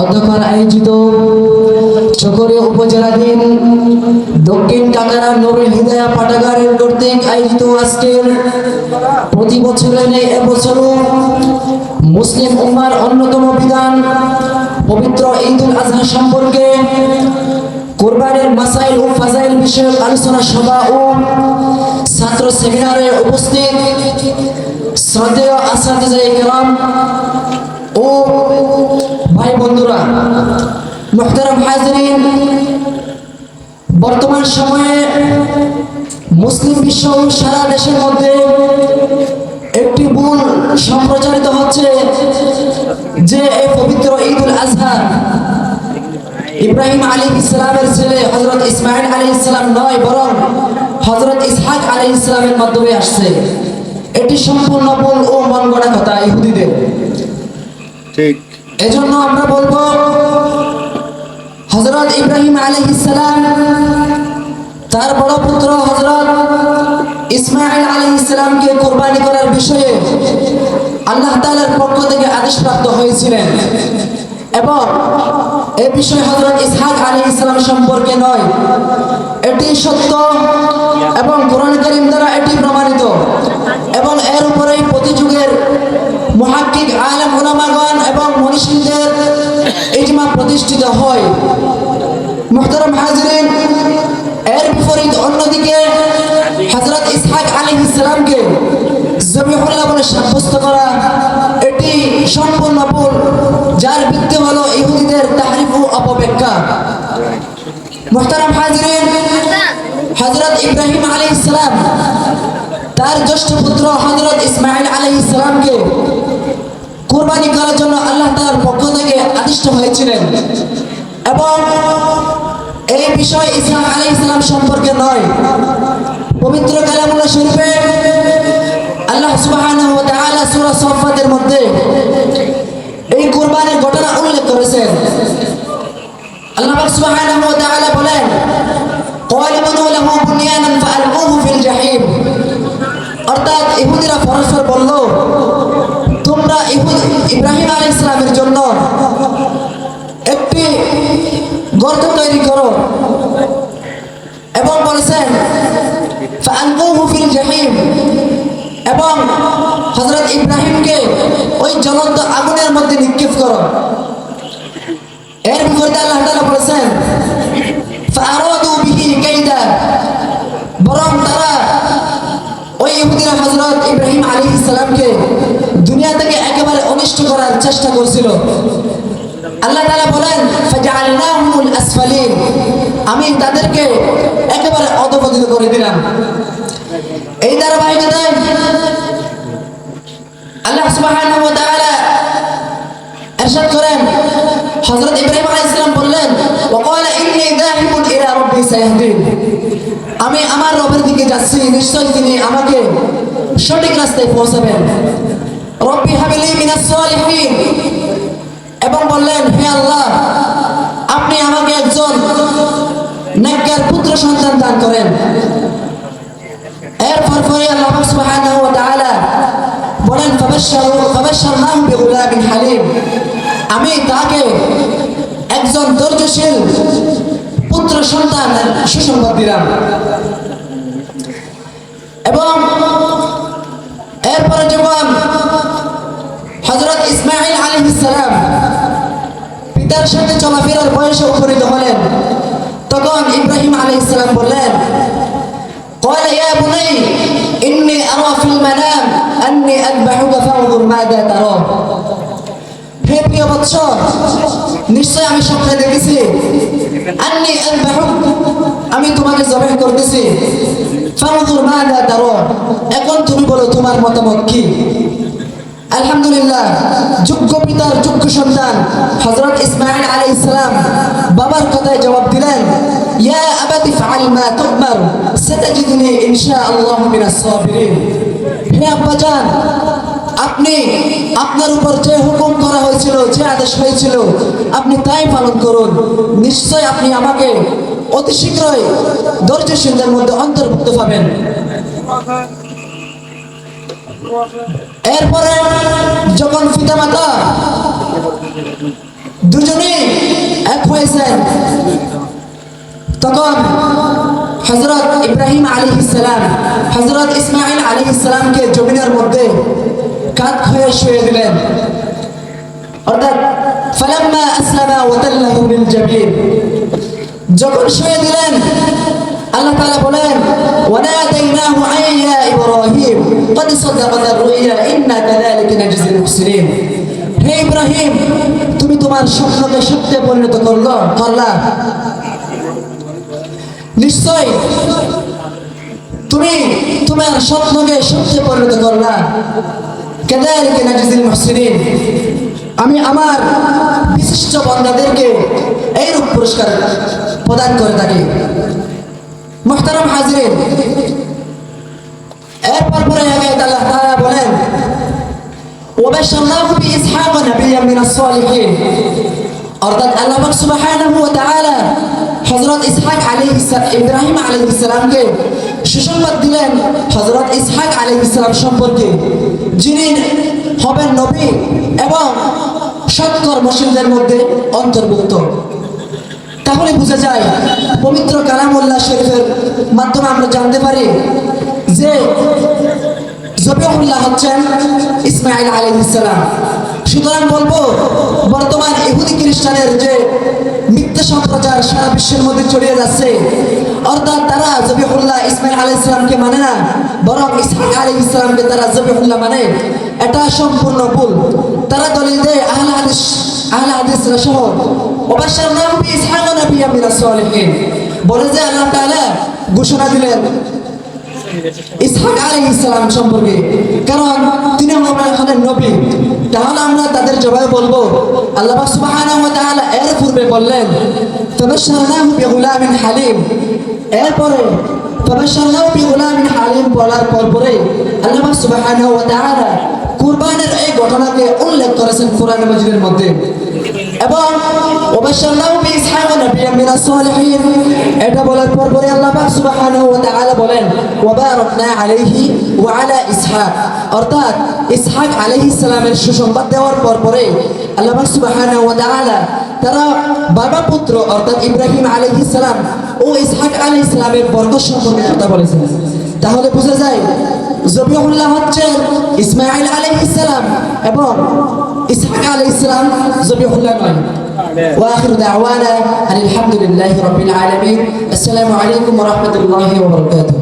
অধ্যক্ষর আয়োজিত চকরিয়া উপজেলাধীন দক্ষিণ কাকারা নবীন হৃদয়া পাঠাগারের কর্তৃক আয়োজিত আজকের প্রতি বছরের ন্যায় এবছরও মুসলিম উম্মার অন্যতম বিধান পবিত্র ঈদুল আজহা সম্পর্কে কোরবানের মাসাইল ও ফাজাইল বিষয়ক আলোচনা সভা ও ছাত্র সেমিনারে উপস্থিত। শ্রদ্ধেয় আসাদ ও বন্ধুরা, মোহতারাম হাজরিন, বর্তমান সময়ে মুসলিম বিশ্ব সারা দেশের মধ্যে একটি ভুল সম্প্রচারিত হচ্ছে যে এই পবিত্র ঈদুল আজহা। ইব্রাহিম আলী ইসলামের ছেলে হজরত ইসমাইল আলী ইসলাম নয়, বরং হজরত ইসহাক আলী ইসলামের মাধ্যমে আসছে। এটি সম্পূর্ণ ভুল ও মন গড়া কথা, ইহুদিদের। ঠিক। এজন্য আমরা বলব হজরত ইব্রাহিম আলী ইসলাম তার বড় পুত্র হজরত ইসমাইল আলী ইসলামকে কোরবানি করার বিষয়ে আল্লাহ তাআলার পক্ষ থেকে আদেশ প্রাপ্ত হয়েছিলেন। এবং এ বিষয়ে হজরত ইসহাক আলী ইসলাম সম্পর্কে নয়। এটি সত্য এবং কোরআন সাব্যস্ত করা এটি সম্পূর্ণ ভুল, যার ভিত্তি হলো ইহুদিদের তাহরিফ অপব্যাখ্যা। মুহতারাম হাজরিন হজরত ইব্রাহিম আলী ইসলাম তার জ্যেষ্ঠ পুত্র হজরত ইসমাইল আলী ইসলামকে কোরবানি করার জন্য আল্লাহ তাআলার পক্ষ থেকে আদিষ্ট হয়েছিলেন। এবং এই বিষয় ইসলাম আলী ইসলাম সম্পর্কে নয়। পবিত্র কালামুল্লাহ শরীফে আল্লাহ সুবহানাহু ওয়া তাআলা সূরা সাফফাতের মধ্যে এই কোরবানির ঘটনা উল্লেখ করেছেন আল্লাহ পাক সুবহানাহু ওয়া তাআলা বলেন قال بنوا له بنيانا فألقوه في الجحيم অর্থাৎ ইহুদিরা পরস্পর বলল তোমরা ইহুদ ইব্রাহিম আলী ইসলামের জন্য একটি গর্ত তৈরি করো এবং বলেছেন فألقوه في الجحيم এবং হজরত ইব্রাহিমকে ওই জ্বলন্ত আগুনের মধ্যে নিক্ষেপ করো। এর বিপরীতে আল্লাহ তাআলা বলেছেন বরং তারা ওই ইহুদিরা হযরত ইব্রাহিম আলাইহিস সালামকে দুনিয়া থেকে একেবারে অনিষ্ট করার চেষ্টা করছিল। আল্লাহ তাআলা বলেন আমি তাদেরকে একেবারে অধপতিত করে দিলাম। এই ধারাবাহিকতায় হযরত ইব্রাহিম আলাইহিস সালাম বললেন আমি আমার রবের দিকে যাচ্ছি নিশ্চয়ই তিনি আমাকে সঠিক রাস্তায় পৌঁছাবেন। রব্বি হাবিলি মিনাস এবং বললেন, হে আল্লাহ, আপনি আমাকে একজন নেককার পুত্র সন্তান দান করেন। এরপর পরে আল্লাহ সুবহানাহু ওয়া তাআলা বলেন ফাবাশশারু ফাবাশশারনাহু বিগুলামিন হালিম। আমি তাকে একজন ধৈর্যশীল পুত্র সন্তান সুসংবাদ দিলাম এবং এরপরে যখন হজরত ইসমাইল আলাইহিস সালাম পিতার সাথে চলাফেরার বয়সে উপনীত হলেন তখন ইব্রাহিম আলাইহিস সালাম বললেন قال يا بني إني أرى في المنام أني أذبحك فانظر ماذا ترى হে প্রিয় বৎস, নিশ্চয় আমি স্বপ্নে দেখেছি। আমি তোমাকে জবাহ করতেছি। এখন তুমি বলো তোমার মতামত কি? আলহামদুলিল্লাহ, যোগ্য পিতার যোগ্য সন্তান হযরত ইসমাঈল আলাইহিস সালাম বাবার কথায় জবাব দিলেন, ইয়া আবাতি ফাআল মা তুমার, সাতাজিদুনি ইনশাআল্লাহ মিনাস সাবিরিন। হে আব্বাজান আপনি, আপনার উপর যে হুকুম করা হয়েছিল, যে আদেশ হয়েছিল, আপনি তাই পালন করুন। নিশ্চয় আপনি আমাকে অতি শীঘ্রই ধৈর্যশীলদের মধ্যে অন্তর্ভুক্ত পাবেন। এরপরে যখন পিতামাতা দুজনেই এক হয়েছেন তখন হজরত ইব্রাহিম আলী ইসলাম হজরত ইসমাইল আলী ইসলামকে জমিনের মধ্যে কাত হয়ে শুয়ে দিলেন অর্থাৎ ফালাম্মা আসলামা ওয়াতাল্লাহু বিল জাবিন যখন শুয়ে দিলেন আল্লাহ তাআলা বলেন ওয়ানাদাইনাহু আইয়া ইব্রাহিম قد صدقت الرؤيا إنا كذلك نجزي المحسنين হে ইব্রাহিম তুমি তোমার স্বপ্নকে সত্যে পরিণত করলো করলা নিশ্চয় তুমি তোমার স্বপ্নকে সত্যে পরিণত করলা কেদালিকে নাজিজুল মুহসিনিন আমি আমার বিশিষ্ট বন্দাদেরকে এইরূপ পুরস্কার প্রদান করে থাকি মোহতারাম হাজিরিন এরপর পরে আগাইত আল্লাহ তাআলা বলেন وبشرناه بإسحاق نبيا من الصالحين অর্থাৎ আল্লাহ পাক সুবহানাহু ওয়া তাআলা হযরত ইসহাক আলাইহিস সালাম ইব্রাহিম আলাইহিস সালামকে সুসংবাদ দিলেন হযরত ইসহাক আলাইহিস সালাম সম্পর্কে যিনি হবেন নবী এবং সৎকর মুসলিমদের মধ্যে অন্তর্ভুক্ত। তাহলে বোঝা যায়, পবিত্র কালামুল্লাহ শরীফের মাধ্যমে আমরা জানতে পারি যে জবিউল্লাহ হচ্ছেন ইসমাইল আলাইহিসসালাম সুতরাং বলব, বর্তমান ইহুদি খ্রিস্টানের যে মিথ্যা সম্প্রচার সারা বিশ্বের মধ্যে ছড়িয়ে যাচ্ছে, অর্থাৎ তারা জবিউল্লাহ ইসমাইল আলাইহিসসালামকে মানে না, বরং ইসহাক আলাইহিসসালামকে তারা জবিউল্লাহ মানে। এটা সম্পূর্ণ ভুল। তারা দলিল দেয় হাদিস ওবাশারনাহু বিইসহাক নাবিয়্যাম মিনাস সালিহিন। বলে যে আল্লাহ তাআলা ঘোষণা দিলেন ইসহাক আলাইহিস সালাম সম্পর্কে। কারণ তিনি আমরা এখানে নবী। তাহলে আমরা তাদের জবাবে বলব, আল্লাহ সুবহানাহু এর পূর্বে বললেন তাবাশশারনাহু বিগুলামিন হালিম। এরপরে তাবাশশারনাহু বিগুলামিন হালিম বলার পর পরে আল্লাহ সুবহানাহু কুরবানের এই ঘটনাকে উল্লেখ করেছেন কোরআন মজিদের মধ্যে। এবং এটা বলার পর পরে আল্লাহ সুবহানাহু ওয়া তাআলা বলেন ওয়াবারাকনা আলাইহি ওয়া আলা ইসহাক। অর্থাৎ ইসহাক আলাইহিস সুসংবাদ দেওয়ার পর পরে আল্লাহ সুবহানাহু ওয়া তাআলা তারা বাবা পুত্র, অর্থাৎ ইব্রাহিম আলাইহিস সালাম ও ইসহাক আলাইহিস সালামের বরকত সম্পর্কে কথা বলেছেন। তাহলে বোঝা যায় জবিউল্লাহ হচ্ছেন ইসমাইল আলাইহিস সালাম এবং ইসহাক আলাইহিস সালাম জবিউল্লাহ নয় واخر دعوانا ان الحمد لله رب العالمين السلام عليكم ورحمه الله وبركاته